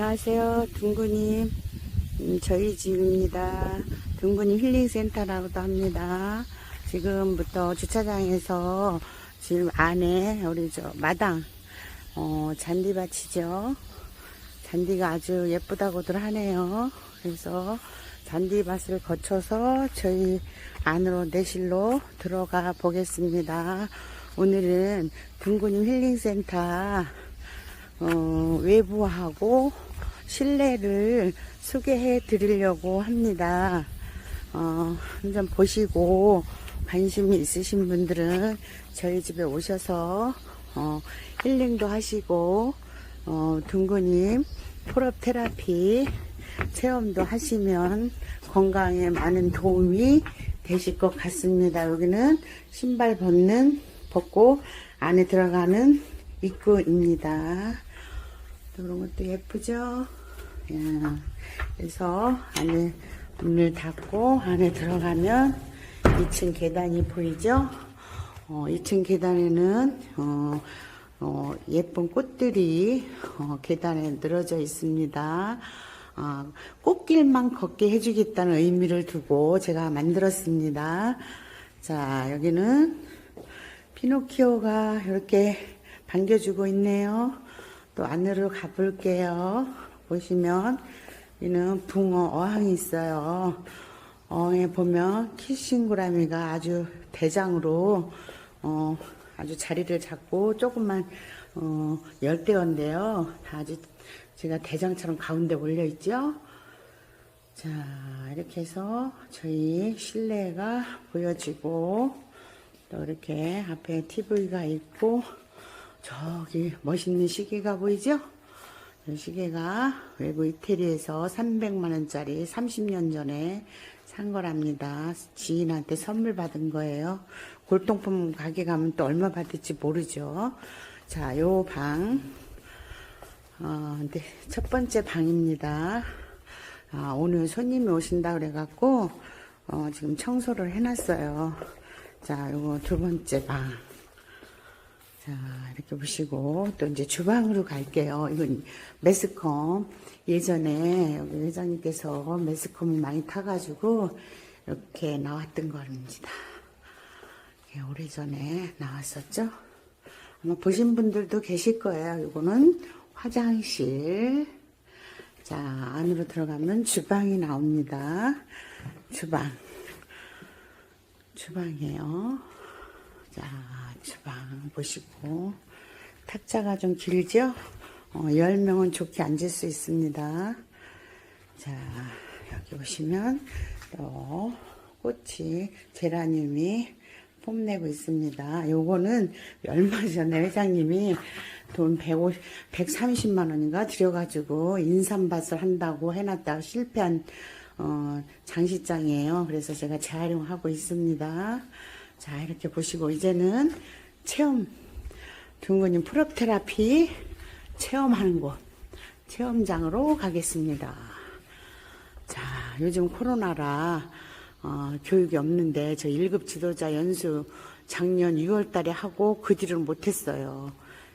안녕하세요. 둥구님. 음, 저희 집입니다. 둥구님 힐링센터라고도 합니다. 지금부터 주차장에서 지금 안에 우리 저 마당, 어, 잔디밭이죠. 잔디가 아주 예쁘다고들 하네요. 그래서 잔디밭을 거쳐서 저희 안으로 내실로 들어가 보겠습니다. 오늘은 둥구님 힐링센터 어, 외부하고 실내를 소개해 드리려고 합니다. 어, 한번 보시고 관심이 있으신 분들은 저희 집에 오셔서 어, 힐링도 하시고 어, 둥구님 풀업 테라피 체험도 하시면 건강에 많은 도움이 되실 것 같습니다. 여기는 신발 벗는 벗고 안에 들어가는 입구입니다. 이런 것도 예쁘죠? 야, 그래서 안에 문을 닫고 안에 들어가면 2층 계단이 보이죠? 어, 2층 계단에는 어, 어, 예쁜 꽃들이 어, 계단에 늘어져 있습니다. 어, 꽃길만 걷게 해주겠다는 의미를 두고 제가 만들었습니다. 자, 여기는 피노키오가 이렇게 반겨주고 있네요. 또 안으로 가볼게요. 보시면 여기는 붕어 어항이 있어요. 어항에 보면 키싱구라미가 아주 대장으로 어, 아주 자리를 잡고 조금만 어, 열대어인데요. 다 아주 제가 대장처럼 가운데 올려 있죠. 자 이렇게 해서 저희 실내가 보여지고 또 이렇게 앞에 TV가 있고 저기 멋있는 시계가 보이죠? 이 시계가 외부 이태리에서 300만원짜리 30년 전에 산 거랍니다. 지인한테 선물 받은 거예요. 골동품 가게 가면 또 얼마 받을지 모르죠. 자, 요 방. 어, 네, 첫 번째 방입니다. 아, 오늘 손님이 오신다 그래갖고, 어, 지금 청소를 해놨어요. 자, 요거 두 번째 방. 자, 이렇게 보시고, 또 이제 주방으로 갈게요. 이건 매스컴. 예전에 여기 회장님께서 매스컴을 많이 타가지고, 이렇게 나왔던 겁니다. 예, 오래전에 나왔었죠? 아마 보신 분들도 계실 거예요. 이거는 화장실. 자, 안으로 들어가면 주방이 나옵니다. 주방. 주방이에요. 자, 주방 보시고. 탁자가 좀 길죠? 어, 10명은 좋게 앉을 수 있습니다. 자, 여기 보시면 또 꽃이, 제라늄이 뽐내고 있습니다. 요거는 얼마 전에 회장님이 돈 150, 130만 원인가 들여가지고 인삼밭을 한다고 해놨다가 실패한 어, 장식장이에요. 그래서 제가 재활용하고 있습니다. 자, 이렇게 보시고, 이제는 체험, 둥근님 풀업 테라피 체험하는 곳, 체험장으로 가겠습니다. 자, 요즘 코로나라, 어, 교육이 없는데, 저 1급 지도자 연수 작년 6월 달에 하고 그 뒤로는 못했어요.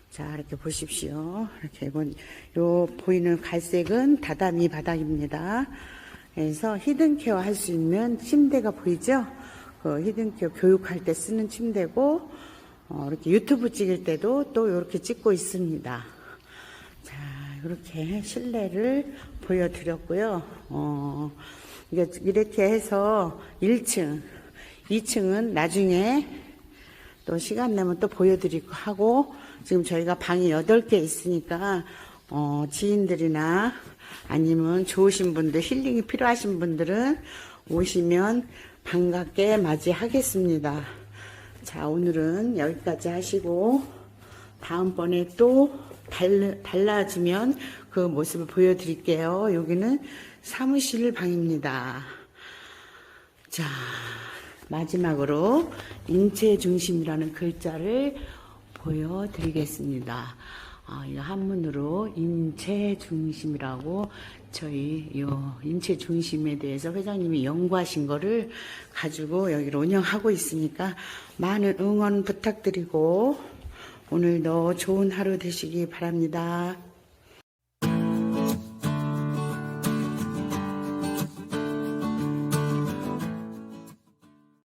자, 이렇게 보십시오. 이렇게 이건, 요 보이는 갈색은 다다미 바닥입니다. 그래서 히든케어 할 수 있는 침대가 보이죠? 그 히든케어 교육할 때 쓰는 침대고, 어, 이렇게 유튜브 찍을 때도 또 이렇게 찍고 있습니다. 자, 이렇게 실내를 보여드렸고요. 어, 이렇게 해서 1층, 2층은 나중에 또 시간 내면 또 보여드리고 하고, 지금 저희가 방이 8개 있으니까, 어, 지인들이나 아니면 좋으신 분들, 힐링이 필요하신 분들은 오시면 반갑게 맞이하겠습니다. 자, 오늘은 여기까지 하시고, 다음번에 또 달, 달라지면 그 모습을 보여드릴게요. 여기는 사무실 방입니다. 자, 마지막으로 인체 중심이라는 글자를 보여드리겠습니다. 아, 이 한문으로 인체 중심이라고 저희 요 인체 중심에 대해서 회장님이 연구하신 거를 가지고 여기를 운영하고 있으니까 많은 응원 부탁드리고 오늘도 좋은 하루 되시기 바랍니다.